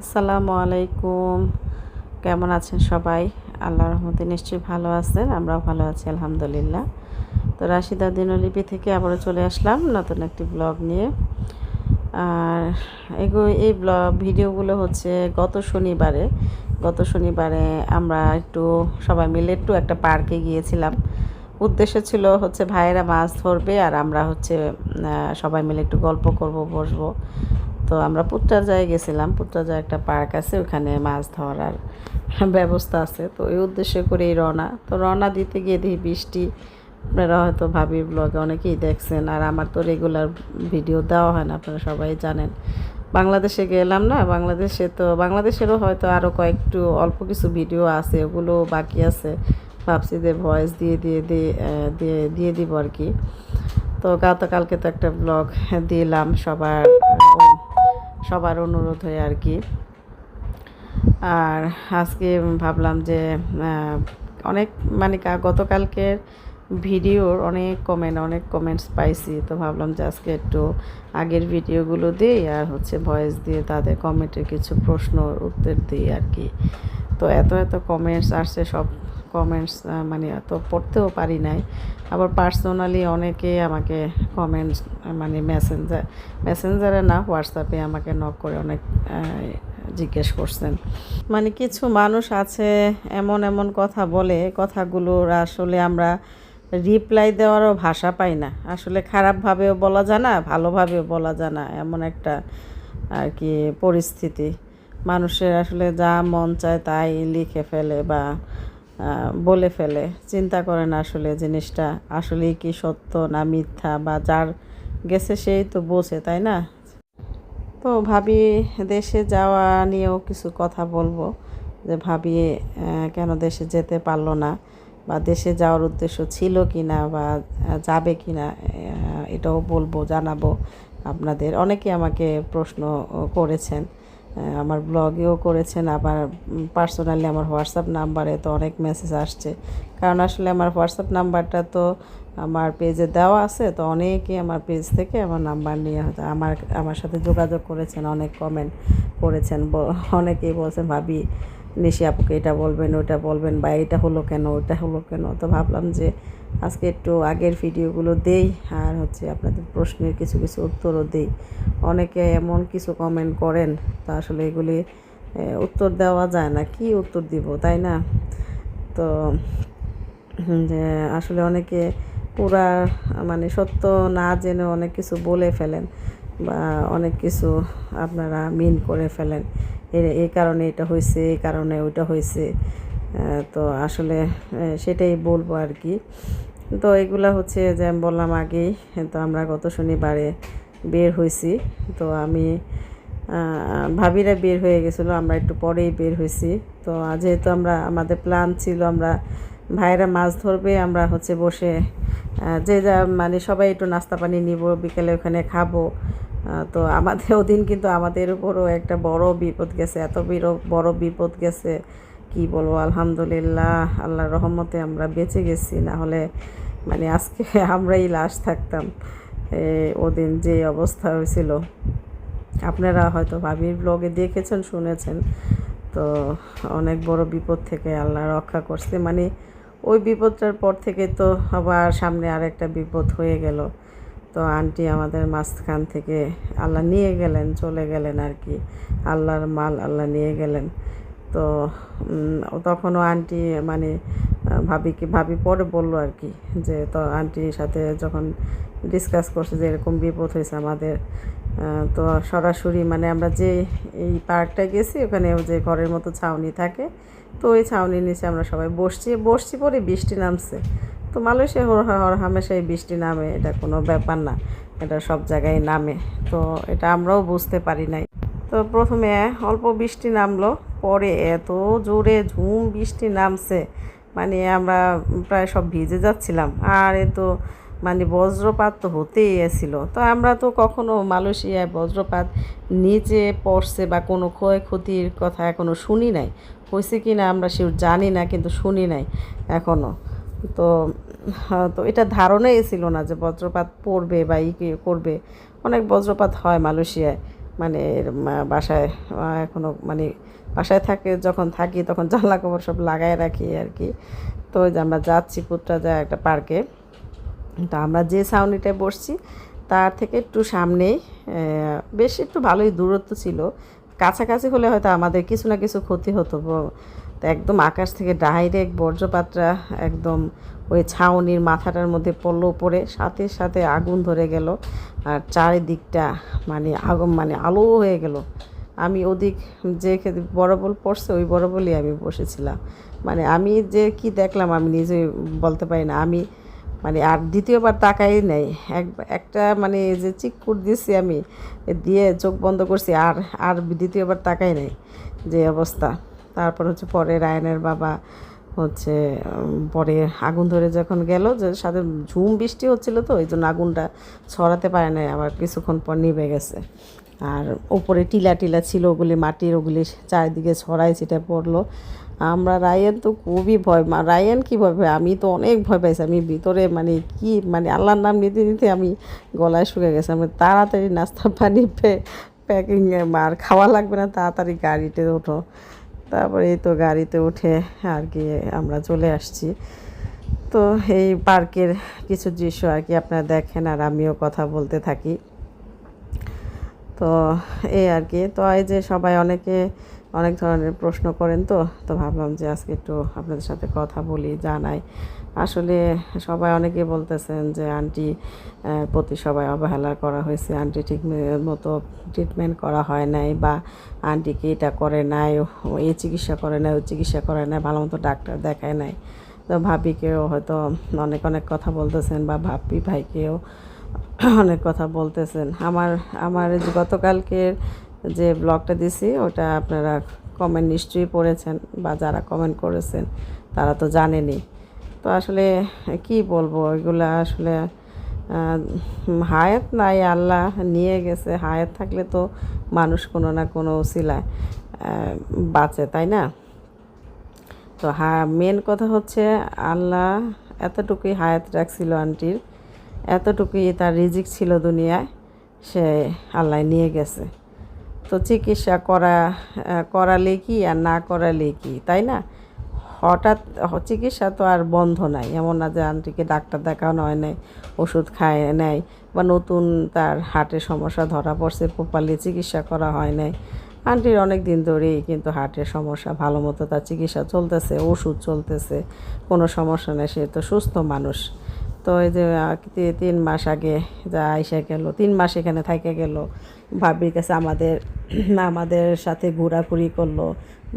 আসসালামু আলাইকুম। কেমন আছেন সবাই? আল্লাহর রহমতে নিশ্চয়ই ভালো আছেন, আমরাও ভালো আছি, আলহামদুলিল্লাহ। তো রাশিদা দিনলিপি থেকে আবারও চলে আসলাম নতুন একটি ব্লগ নিয়ে। আর এগো, এই ব্লগ ভিডিওগুলো হচ্ছে গত শনিবারে। গত শনিবারে আমরা একটু সবাই মিলে একটু একটা পার্কে গিয়েছিলাম। উদ্দেশ্য ছিল হচ্ছে ভাইয়েরা মাছ ধরবে আর আমরা হচ্ছে সবাই মিলে একটু গল্প করব, বসবো। তো আমরা পুত্রাজায় গেছিলাম। পুত্রাজায় একটা পার্ক আছে, ওখানে মাছ ধরার ব্যবস্থা আছে। তো ওই উদ্দেশ্য করেই রওনা। তো রওনা দিতে গিয়ে দেখি বৃষ্টি। আপনারা হয়তো ভাবির ব্লগে অনেকেই দেখছেন, আর আমার তো রেগুলার ভিডিও দেওয়া হয় না, আপনারা সবাই জানেন। বাংলাদেশে গেলাম না, বাংলাদেশে তো, বাংলাদেশেরও হয়তো আরও কয়েকটু অল্প কিছু ভিডিও আছে, ওগুলো বাকি আছে। ভাবছি যে ভয়েস দিয়ে দিয়ে দিয়ে দিয়ে দিব আর কি। তো গতকালকে তো একটা ব্লগ দিলাম সবার। সবার অনুরোধ হয় আর কি। আর আজকে ভাবলাম যে অনেক মানে গতকালকের ভিডিওর অনেক কমেন্ট অনেক কমেন্টস পাইছি। তো ভাবলাম যে আজকে একটু আগের ভিডিওগুলো দিই আর হচ্ছে ভয়েস দিয়ে তাদের কমেন্টের কিছু প্রশ্ন উত্তর দিই আর কি। তো এত এত কমেন্টস আসছে, সব কমেন্টস মানে এত পড়তেও পারি নাই। আবার পার্সোনালি অনেকে আমাকে কমেন্টস মানে মেসেঞ্জার মেসেঞ্জারে না হোয়াটসঅ্যাপে আমাকে নক করে অনেক জিজ্ঞেস করছেন। মানে কিছু মানুষ আছে, এমন এমন কথা বলে, কথাগুলোর আসলে আমরা রিপ্লাই দেওয়ারও ভাষা পাই না। আসলে খারাপভাবেও বলা যায় না, ভালোভাবেও বলা যায় না, এমন একটা আর কি পরিস্থিতি। মানুষের আসলে যা মন চায় তাই লিখে ফেলে বা বলে ফেলে। চিন্তা করে না আসলে জিনিসটা, আসলেই কি সত্য না মিথ্যা বা যার গেছে সেই তো বোঝে, তাই না? তো ভাবি, দেশে যাওয়া নিয়েও কিছু কথা বলব যে ভাবি কেন দেশে যেতে পারল না বা দেশে যাওয়ার উদ্দেশ্য ছিল কি না বা যাবে কি না এটাও বলব, জানাব। আপনাদের অনেকে আমাকে প্রশ্ন করেছেন। আমার ব্লগেও করেছেন, আবার পার্সোনালি আমার হোয়াটসঅ্যাপ নাম্বারে তো অনেক মেসেজ আসছে। কারণ আসলে আমার হোয়াটসঅ্যাপ নাম্বারটা তো আমার পেজে দেওয়া আছে, তো অনেকেই আমার পেজ থেকে আমার নাম্বার নিয়ে হয়তো আমার আমার সাথে যোগাযোগ করেছেন, অনেক কমেন্ট করেছেন অনেকেই বলছেন, ভাবি, নিশি আপুকে এটা বলবেন ওটা বলবেন, বা এটা হলো কেন ওটা হলো কেন? তো ভাবলাম যে আজকে একটু আগের ভিডিওগুলো দেই আর হচ্ছে আপনাদের প্রশ্নের কিছু কিছু উত্তরও দেই। অনেকে এমন কিছু কমেন্ট করেন, তা আসলে এগুলি উত্তর দেওয়া যায় না। কি উত্তর দিব, তাই না? তো আসলে অনেকে পুরা মানে সত্য না জেনে অনেক কিছু বলে ফেলেন বা অনেক কিছু আপনারা মিন করে ফেলেন। এই কারণে এটা হয়েছে এই কারণে ওইটা হয়েছে। তো আসলে সেটাই বলব আর কি তো এগুলা হচ্ছে যে আমি বললাম আগেই, তো আমরা গত শনিবারে বের হয়েছি। তো আমি ভাবিরা বের হয়ে গেছিল, আমরা একটু পরেই বের হয়েছি। তো যেহেতু আমরা, আমাদের প্ল্যান ছিল আমরা ভাইয়েরা মাছ ধরবে, আমরা হচ্ছে বসে যে যা মানে সবাই একটু নাস্তা পানি নিব, বিকেলে ওখানে খাব। তো আমাদের ওদিন কিন্তু আমাদের উপরও একটা বড় বিপদ গেছে, এত বড় বিপদ গেছে। কি বলব, আলহামদুলিল্লাহ, আল্লাহর রহমতে আমরা বেঁচে গেছি। না হলে মানে আজকে আমরাই লাশ থাকতাম। ওদিন যে অবস্থা হয়েছিল। আপনারা হয়তো ভাবির ব্লগে দেখেছেন, শুনেছেন। তো অনেক বড় বিপদ থেকে আল্লাহ রক্ষা করছে। মানে ওই বিপদটার পর থেকে তো আবার সামনে আরেকটা বিপদ হয়ে গেল। তো আন্টি আমাদের মাঝখান থেকে আল্লাহ নিয়ে গেলেন, চলে গেলেন আর কি। আল্লাহর মাল আল্লাহ নিয়ে গেলেন। তো তখনও আন্টি মানে আহ, ভাবিকে ভাবি পরে বলল আর কি যে তো আন্টির সাথে যখন ডিসকাস করছে যে এরকম বিপদ হয়েছে আমাদের তো সরাসরি মানে আমরা যে এই পার্কটা গেছি ওখানে যে ঘরের মতো ছাউনি থাকে তো ওই ছাউনির নিচে আমরা সবাই বসছি। বসছি পরে বৃষ্টি নামছে। তো মালয়েশিয়া হর হর হামেশাই বৃষ্টি নামে এটা কোনো ব্যাপার না এটা সব জায়গায় নামে। তো এটা আমরাও বুঝতে পারি নাই। তো প্রথমে অল্প বৃষ্টি নামলো পরে এত জোরে ঝুম, বৃষ্টি নামছে। মানে আমরা প্রায় সব ভিজে যাচ্ছিলাম। আর এ তো মানে বজ্রপাত তো হতেই ছিল তো আমরা তো কখনো মালয়েশিয়ায় বজ্রপাত নিচে পড়ছে বা কোনো ক্ষয়ক্ষতির কথা এখনও শুনি নাই। হয়েছে কি না আমরা সে জানি না, কিন্তু শুনি নাই এখনও। তো তো এটা ধারণাই ছিল না যে বজ্রপাত পড়বে বা ই করবে। অনেক বজ্রপাত হয় মালয়েশিয়ায়। মানে বাসায় আহ, এখনও মানে বাসায় থাকে যখন থাকি তখন জানলা কবর সব লাগাই রাখি আর কি। তো যে আমরা যাচ্ছি পুত্রা যায় একটা পার্কে। তো আমরা যে ছাউনিটায় বসছি তার থেকে একটু সামনেই বেশ একটু ভালোই দূরত্ব ছিল। কাছাকাছি হলে হয়তো আমাদের কিছু না কিছু ক্ষতি হতো। তো একদম আকাশ থেকে ডাইরেক্ট বর্জ্যপাতটা একদম ওই ছাউনির মাথাটার মধ্যে পড়ল পড়ে সাথে সাথে আগুন ধরে গেল। আর চারিদিকটা মানে আগুন মানে আলো হয়ে গেল। আমি ওদিক যে বল পড়ছে, ওই বড় বলই আমি বসেছিলাম। মানে আমি যে কি দেখলাম আমি নিজে বলতে পারি না। আমি মানে আর দ্বিতীয়বার তাকাই নাই। এক, একটা মানে যে চিকুট দিছি আমি দিয়ে চোখ বন্ধ করছি, আর আর দ্বিতীয়বার তাকাই নাই যে অবস্থা। তারপর হচ্ছে পরে রায়নের বাবা হচ্ছে পরে আগুন ধরে যখন গেল যে সাথে ঝুম বৃষ্টি হচ্ছিল তো ওই জন্য আগুনটা ছড়াতে পারে নাই, আবার কিছুক্ষণ পর নিভে গেছে। আর ওপরে টিলা টিলা ছিল ওগুলি, মাটির ওগুলি চারিদিকে ছড়াই ছিটে পড়ল। আমরা রায়ান তো খুবই ভয় রায়ান কী ভয় আমি তো অনেক ভয় পাইছি, আমি ভিতরে মানে কি মানে আল্লাহর নাম নিতে নিতে আমি গলায় শুকে গেছে। আমি তাড়াতাড়ি নাস্তা পানি প্যাকিং আর খাওয়া লাগবে না, তাড়াতাড়ি গাড়িতে ওঠো। তারপরে তো গাড়িতে উঠে আর কি আমরা চলে আসছি। তো এই পার্কের কিছু দৃশ্য আর কি আপনারা দেখেন আর আমিও কথা বলতে থাকি। তো এই আর কি, তো এই যে সবাই অনেকে অনেক ধরনের প্রশ্ন করেন তো তো ভাবলাম যে আজকে একটু আপনাদের সাথে কথা বলি, জানাই। আসলে সবাই অনেকে বলতেছেন যে আন্টি প্রতি সবাই অবহেলা করা হয়েছে, আন্টি ঠিক মতো ট্রিটমেন্ট করা হয় নাই বা আন্টিকে এটা করে নাই এই চিকিৎসা করে নাই, ওই চিকিৎসা করে নাই, ভালো মতো ডাক্তার দেখায় নাই। তো ভাবিকেও হয়তো অনেক অনেক কথা বলতেছেন বা ভাবি ভাইকেও অনেক কথা বলতেছেন। আমার আমার গতকালকের যে ব্লগটা দিছি, ওটা আপনারা কমেন্ট নিশ্চয়ই পড়েছেন বা যারা কমেন্ট করেছেন, তারা তো জানেনই। তো আসলে কি বলব এগুলা আসলে হায়াত নাই আল্লাহ নিয়ে গেছে। হায়াত থাকলে তো মানুষ কোনো না কোনো উসিলায় আহ, বাঁচে তাই না? তো হা মেন কথা হচ্ছে আল্লাহ এতটুকুই হায়াত রাখছিল আন্টির এতটুকুই তার রিজিক ছিল দুনিয়ায় সে আল্লাহ নিয়ে গেছে। তো চিকিৎসা করা করালে কি আর না করালে কি তাই না? হঠাৎ চিকিৎসা তো আর বন্ধ নাই। এমন না যে আন্টিকে ডাক্তার দেখানো হয় নাই ওষুধ খায়, নেয় বা নতুন তার হার্টের সমস্যা, ধরা পড়ছে, প্রপারলি চিকিৎসা করা হয় নাই আন্টির অনেক দিন ধরেই কিন্তু হার্টের সমস্যা, ভালো মতো তার চিকিৎসা চলতেছে, ওষুধ চলতেছে, কোনো সমস্যা নেই, সে তো সুস্থ মানুষ। তো এই যে তিন মাস আগে যা আইসা গেল, তিন মাস এখানে থাকে গেল, ভাবির কাছে আমাদের আমাদের সাথে ঘোরাঘুরি করল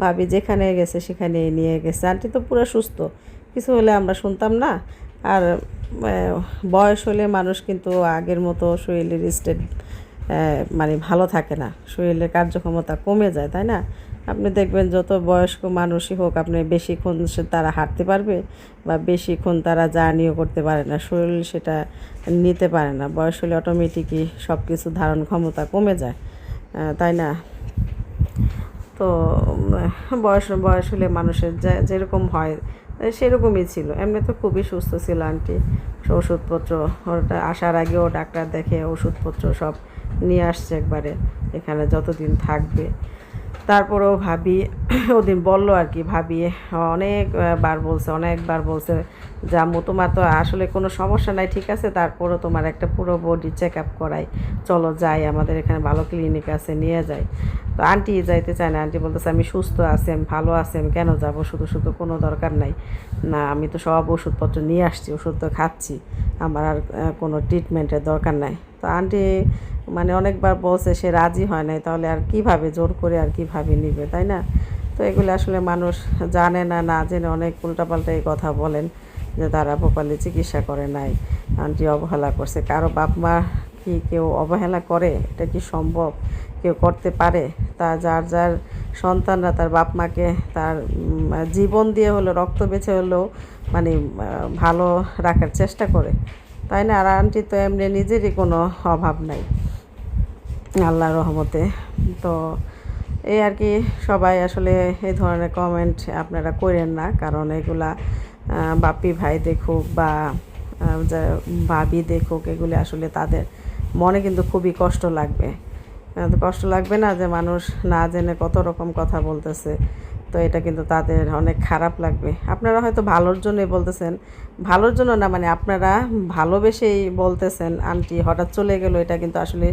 ভাবি যেখানে গেছে সেখানে নিয়ে গেছে। আন্টি তো পুরো সুস্থ। কিছু হলে আমরা শুনতাম না। আর বয়স হলে মানুষ কিন্তু আগের মতো শরীরের স্টেট মানে ভালো থাকে না। শরীরের কার্যক্ষমতা কমে যায়, তাই না? আপনি দেখবেন যত বয়স্ক মানুষই হোক, আপনি বেশিক্ষণ সে তারা হাঁটতে পারবে বা বেশিক্ষণ তারা জার্নিও করতে পারে না। শরীর সেটা নিতে পারে না। বয়স হলে অটোমেটিকই সব কিছু ধারণ ক্ষমতা কমে যায়। তাই না? তো বয়স বয়স হলে মানুষের যা- যেরকম হয়, সেরকমই ছিল। এমনি তো খুবই সুস্থ ছিল আন্টি। ওষুধপত্র ওটা আসার আগেও ডাক্তার দেখে ওষুধপত্র সব নিয়ে আসছে একবারে। এখানে যতদিন থাকবে। তারপরেও ভাবি, ওদিন বলল আর কি, ভাবি অনেকবার বলছে অনেকবার বলছে যে আম্মু তোমার তো আসলে কোনো সমস্যা নাই, ঠিক আছে? তারপরও তোমার একটা পুরো বডি চেক আপ করাই। চলো যাই, আমাদের এখানে ভালো ক্লিনিক আছে, নিয়ে যাই। তো আন্টি যাইতে চায় না আন্টি বলতেছে, আমি সুস্থ আছি, আমি ভালো আছি, আমি কেন যাব? শুধু শুধু কোনো দরকার নাই। না, আমি তো সব ওষুধপত্র নিয়ে আসছি, ওষুধ তো খাচ্ছি, আমার আর কোনো ট্রিটমেন্টের দরকার নাই। তো আন্টি মানে অনেকবার বলছে সে রাজি হয় নাই, তাহলে আর কীভাবে জোর করে আর কীভাবে নিবে, তাই না? তো এগুলো আসলে মানুষ জানে না না জেনে অনেক উল্টাপাল্টা এই কথা বলেন যে তারা প্রপারলি চিকিৎসা করে নাই, আন্টি অবহেলা করছে। কারও বাপ মা কি কেউ অবহেলা করে? এটা কি সম্ভব? কেউ করতে পারে? তা যার যার সন্তানরা তার বাপ মাকে তার জীবন দিয়ে হলো, রক্ত বেছে হলেও মানে ভালো রাখার চেষ্টা করে, তাই না? আর আন্টি তো এমনি নিজেরই কোনো অভাব নাই। আল্লাহর রহমতে। তো এই আর কি সবাই আসলে এই ধরনের কমেন্ট আপনারা করেন না, কারণ এগুলা বাপি ভাই দেখুক বা ভাবি দেখুক, এগুলি আসলে তাদের মনে কিন্তু খুবই কষ্ট লাগবে। কষ্ট লাগবে না যে মানুষ না জেনে কত রকম কথা বলতেছে। তো এটা কিন্তু তাদের অনেক খারাপ লাগবে। আপনারা হয়তো ভালোর জন্যই বলতেছেন। ভালোর জন্য না মানে আপনারা ভালোবেসেই বলতেছেন, আন্টি, হঠাৎ চলে গেল। এটা কিন্তু আসলে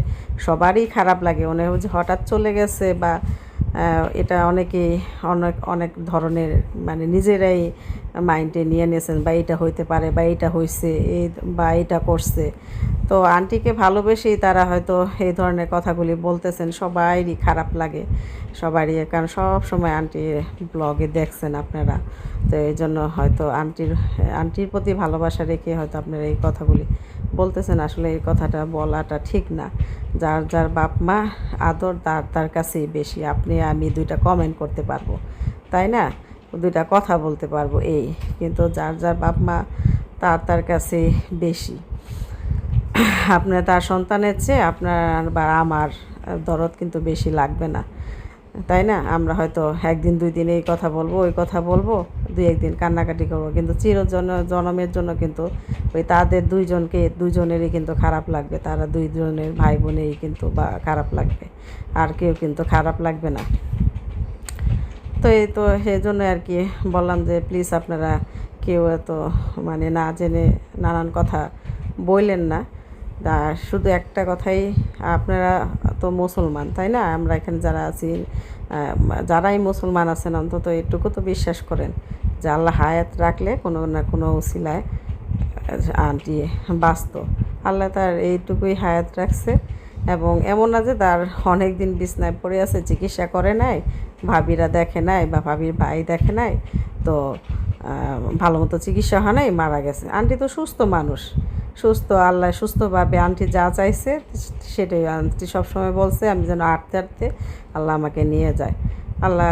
সবারই খারাপ লাগে। মনে হয় যে হঠাৎ চলে গেছে বা এটা অনেকেই অনেক অনেক ধরনের মানে নিজেরাই মাইন্ডে নিয়ে নিয়েছেন বা এটা হইতে পারে বা এটা হয়েছে এই বা, এটা করছে। তো আন্টিকে ভালোবেসেই তারা হয়তো এই ধরনের কথাগুলি বলতেছেন সবারই খারাপ লাগে, সবারই, কারণ সব সময় আন্টি ব্লগে দেখছেন আপনারা। তো এই জন্য হয়তো আন্টির আন্টির প্রতি ভালোবাসা রেখে হয়তো আপনারা এই কথাগুলি বলতেছেন। আসলে এই কথাটা বলাটা ঠিক না। যার যার বাপ মা আদর তার তার কাছেই বেশি। আপনি, আমি দুইটা কমেন্ট করতে পারব। তাই না? দুইটা কথা বলতে পারব এই, কিন্তু যার যার বাপ মা, তার তার কাছে বেশি। আপনার তার সন্তানের চেয়ে আপনার বা আমার দরদ কিন্তু বেশি লাগবে না। তাই না? আমরা হয়তো একদিন, দুই দিন এই কথা বলব, ওই কথা বলব, দুই একদিন কান্নাকাটি করব, কিন্তু চিরজন, জনমের জন্য কিন্তু ওই তাদের দুইজনকে, দুইজনেরই কিন্তু খারাপ লাগবে। তারা দুইজনের ভাই বোনেরই কিন্তু বা খারাপ লাগবে। আর কেউ কিন্তু খারাপ লাগবে না। তো এই তো সেই জন্য আর কি বললাম যে প্লিজ আপনারা কেউ এত মানে না জেনে নানান কথা বললেন না। আর শুধু একটা কথাই, আপনারা তো মুসলমান, তাই না? আমরা এখানে যারা আছি যারাই মুসলমান আছেন, অন্তত এটুকু তো বিশ্বাস করেন যে আল্লাহ হায়াত রাখলে কোনো না কোনো উসিলায় আন্টি বাঁচত। আল্লাহ তার এইটুকুই হায়াত রাখছে। এবং এমন না যে তার অনেক দিন বিছনায় পড়ে আছে, চিকিৎসা করে নাই, ভাবিরা দেখে নাই বা ভাবির ভাই দেখে নাই, তো ভালো মতো চিকিৎসা হয় নাই, মারা গেছে। আন্টি তো সুস্থ মানুষ, সুস্থ, আল্লাহ সুস্থভাবে আন্টি যা চাইছে, সেটাই আন্টি সবসময় বলছে, আমি যেন আটতে আটতে আল্লাহ আমাকে নিয়ে যায়। আল্লাহ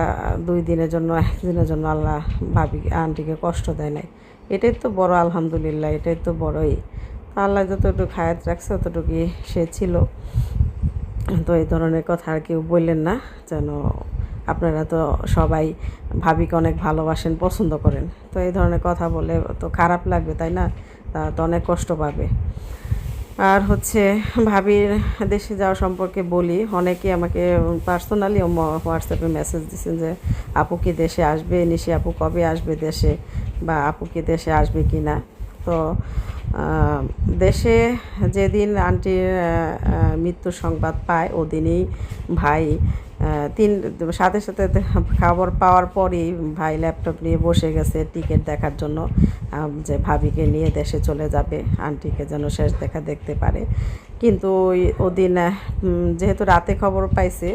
দুই দিনের জন্য একদিনের জন্য আল্লাহ ভাবি, আন্টিকে কষ্ট দেয় নাই। এটাই তো বড় আলহামদুলিল্লাহ, এটাই তো বড়ই আল্লাহ যতটুকু হায়াত রাখছে ততটুকুই সে ছিল। তো এই ধরনের কথা আর কেউ বললেন না, যেন আপনারা তো সবাই ভাবিকে অনেক ভালোবাসেন, পছন্দ করেন। তো এই ধরনের কথা বলে তো খারাপ লাগবে, তাই না? তারা তো অনেক কষ্ট পাবে। আর হচ্ছে ভাবির দেশে যাওয়া সম্পর্কে বলি, অনেকে আমাকে পার্সোনালি হোয়াটসঅ্যাপে মেসেজ দিচ্ছেন যে, আপু কি দেশে আসবে? নিশি আপু কবে আসবে দেশে? বা আপু কি দেশে আসবে কি না তো দেশে যেদিন আন্টির মৃত্যুর সংবাদ পায়, ওদিনই ভাই তিন, সাথে সাথে খবর পাওয়ার পরই ভাই ল্যাপটপ নিয়ে বসে গেছে টিকিট দেখার জন্য যে ভাবিকে নিয়ে দেশে চলে যাবে, আন্টিকে যেন শেষ দেখা দেখতে পারে। কিন্তু ওই, ওদিন যেহেতু রাতে খবর পাইছে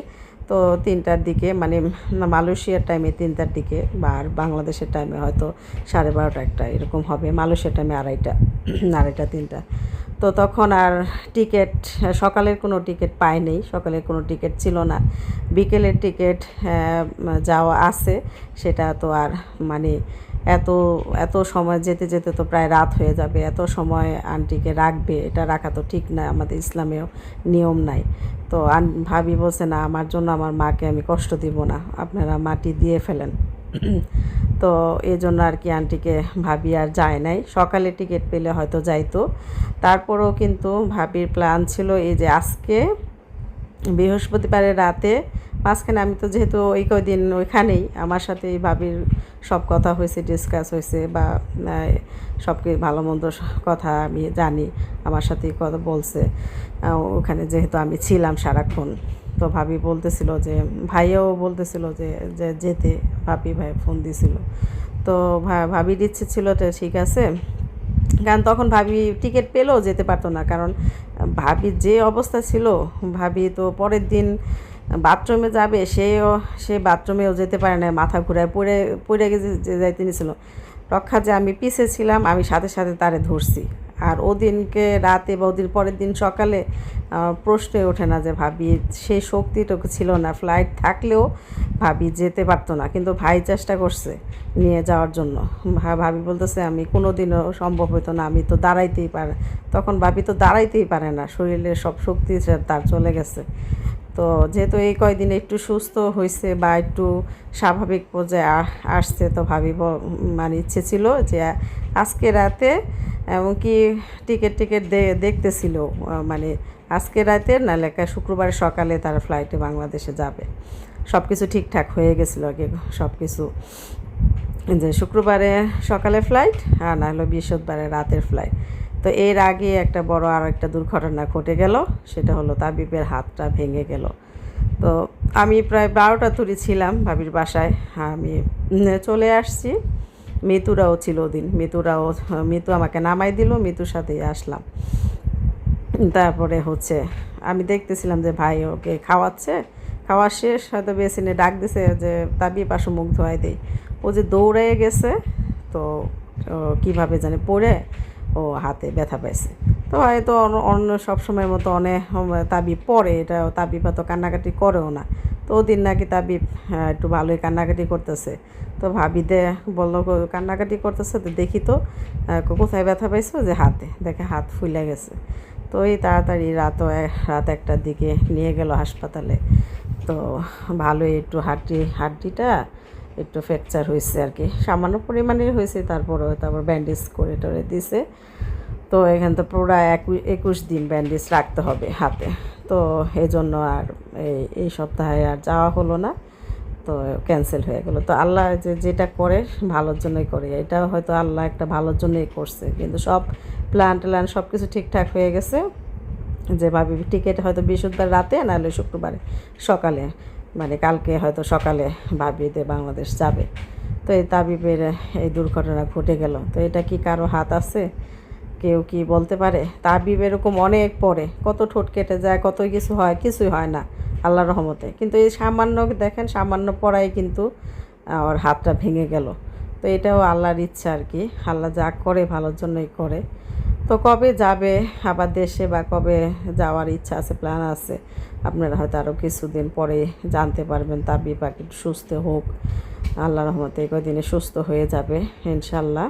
তো তিনটার দিকে মানে মালয়েশিয়ার টাইমে তিনটার দিকে বা বাংলাদেশের টাইমে হয়তো সাড়ে বারোটা একটা এরকম হবে, মালয়েশিয়ার টাইমে আড়াইটা আড়াইটা, তিনটা। তো তখন আর টিকিট সকালের কোনো টিকিট পাইনি সকালের কোনো টিকিট ছিল না। বিকেলের টিকিট যাওয়া আছে, সেটা তো আর মানে এত এত সময় যেতে যেতে তো প্রায় রাত হয়ে যাবে, এত সময় আন্টিকে রাখবে, এটা রাখা তো ঠিক না, আমাদের ইসলামেও নিয়ম নাই। তো আন, ভাবি বলছে, না, আমার জন্য আমার মাকে আমি কষ্ট দিব না, আপনারা মাটি দিয়ে ফেলেন। তো এই জন্য আর কি আন্টিকে ভাবি আর যায় নাই। সকালে টিকিট পেলে হয়তো যাইতো। তারপরেও কিন্তু ভাবির প্ল্যান ছিল এই যে আজকে বৃহস্পতিবারের রাতে মাঝখানে আমি তো যেহেতু ওই কদিন ওইখানেই, আমার সাথে এই ভাবির সব কথা হয়েছে ডিসকাস হয়েছে বা সব ভালো মন্দ কথা আমি জানি, আমার সাথেই কথা বলছে। ওখানে যেহেতু আমি ছিলাম সারাক্ষণ, তো ভাবি বলতেছিল যে ভাইও বলতেছিল যে যে যেতে, ভাবি ভাই ফোন দিছিল। তো ভাবির ইচ্ছে ছিল তো ঠিক আছে, কারণ তখন ভাবি টিকিট পেলেও যেতে পারতো না, কারণ ভাবির যে অবস্থা ছিল, ভাবি তো পরের দিন বাথরুমে যাবে সেও সে বাথরুমেও যেতে পারে না মাথা ঘুরায় পড়ে পড়ে গেছে যাইতে নিছিল। রক্ষা যে আমি পিছে ছিলাম আমি সাথে সাথে তারে ধরছি। আর ওদিনকে রাতে বা ওদিন পরের দিন সকালে আহ, প্রশ্নই ওঠে না যে ভাবি সেই শক্তিটুকু ছিল না ফ্লাইট থাকলেও ভাবি যেতে পারতো না কিন্তু ভাই চেষ্টা করছে নিয়ে যাওয়ার জন্য। ভাবি বলতেছে আমি কোনো দিনও সম্ভব হতো না আমি তো দাঁড়াইতেই পারে তখন ভাবি তো দাঁড়াইতেই পারে না শরীরের সব শক্তি তার চলে গেছে। তো যেহেতু এই কয়দিন একটু সুস্থ হয়েছে বা একটু স্বাভাবিক পর্যায়ে আসছে তো ভাবি মানে ইচ্ছে ছিল যে আজকে রাতে এমনকি টিকিট টিকিট দেখতেছিল মানে আজকে রাতে নাহলে কা- শুক্রবার সকালে তার ফ্লাইটে বাংলাদেশে যাবে। সব কিছু ঠিকঠাক হয়ে গেছিল আগে সব কিছু যে শুক্রবারে সকালে ফ্লাইট আর না হলো বৃহস্পতিবারে রাতের ফ্লাইট। তো এর আগে একটা বড় আর একটা দুর্ঘটনা ঘটে গেল, সেটা হলো তাবিবের হাতটা ভেঙে গেল। তো আমি প্রায় বারোটা তুরি ছিলাম ভাবির বাসায়, আমি চলে আসছি। মিতুরাও ছিল ওদিন, মিতুরাও, মিতু আমাকে নামাই দিল, মিতুর সাথেই আসলাম। তারপরে হচ্ছে আমি দেখতেছিলাম যে ভাই ওকে খাওয়াচ্ছে, খাওয়া শেষ, হয়তো বেসিনে ডাক দিছে যে তাবি পাশে মুখ ধোয়াই দেই। ও যে দৌড়ে গেছে, তো কীভাবে জানে পড়ে ও হাতে ব্যথা পাইছে। তো হয়তো অন্য- সবসময়ের মতো অনেক তাবি পরে এটা তাবি তো কান্নাকাটি করেও না। তো ওদিন নাকি তাবি হ্যাঁ, একটু ভালোই কান্নাকাটি করতেছে। তো ভাবি দে বলল কান্নাকাটি করতেছে তো দেখি তো কোথায় ব্যথা পাইছো? যে হাতে দেখে হাত ফুলে গেছে। তো এই তাড়াতাড়ি রাত রাত একটার দিকে নিয়ে গেল হাসপাতালে। তো ভালোই একটু হাড্ডি হাড্ডিটা একটু ফ্র্যাকচার হয়েছে আর কি। সামান্য পরিমাণের হয়েছে তারপরে তারপর ব্যান্ডেজ করে টরে দিছে। তো এখান তো পুরো একুশ দিন ব্যান্ডেজ রাখতে হবে হাতে। তো এই জন্য আর এই এই সপ্তাহে আর যাওয়া হলো না, তো ক্যান্সেল হয়ে গেলো। তো আল্লাহ যে, যেটা করে, ভালোর জন্যই করে। এটা হয়তো আল্লাহ একটা ভালোর জন্যই করছে। কিন্তু সব প্ল্যান ট্যান সব কিছু ঠিকঠাক হয়ে গেছে। যে ভাবি টিকিট হয়তো বৃহস্পতিবার রাতে, নাহলে শুক্রবারে সকালে। মানে কালকে হয়তো সকালে ভাবিতে বাংলাদেশ যাবে। তো এই তাবিবের এই দুর্ঘটনা ঘটে গেল। তো এটা কি কারও হাত আছে? কেউ কি বলতে পারে? তাবিব এরকম অনেক পরে, কত ঠোঁট কেটে যায়, কত কিছু হয়, কিছুই হয় না, আল্লাহর রহমতে। কিন্তু এই সামান্য, দেখেন, সামান্য পড়াই কিন্তু ওর হাতটা ভেঙে গেল। তো এটাও আল্লাহর ইচ্ছা আর কি। আল্লাহ যা করে ভালোর জন্যই করে। তো কবে যাবে আবার দেশে বা কবে যাওয়ার ইচ্ছা আছে প্ল্যান আছে? আপনারা হয়তো আরও কিছুদিন পরে জানতে পারবেন তাবি পাখি সুস্থ হোক। আল্লাহ রহমতে কদিনে সুস্থ হয়ে যাবে ইনশাল্লাহ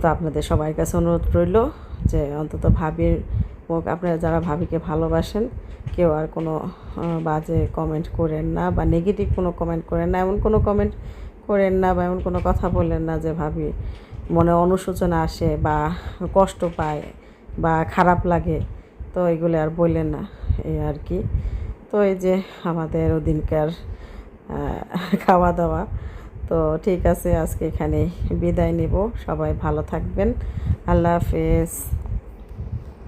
তো আপনাদের সবার কাছে অনুরোধ রইল যে অন্তত ভাবির মুখ, আপনারা যারা ভাবিকে ভালোবাসেন, কেউ আর কোনো বাজে কমেন্ট করেন না বা নেগেটিভ কোনো কমেন্ট করেন না, এমন কোনো কমেন্ট করেন না বা এমন কোনো কথা বলেন না যে ভাবি মনে অনুশোচনা আসে বা কষ্ট পায় বা খারাপ লাগে, তো এগুলো আর বললেন না এই আর কি। তো এই যে আমাদের ওদিনকার খাওয়া দাওয়া তো ঠিক আছে, আজকে এখানে বিদায় নেব। সবাই ভালো থাকবেন। আল্লাহ হাফেজ।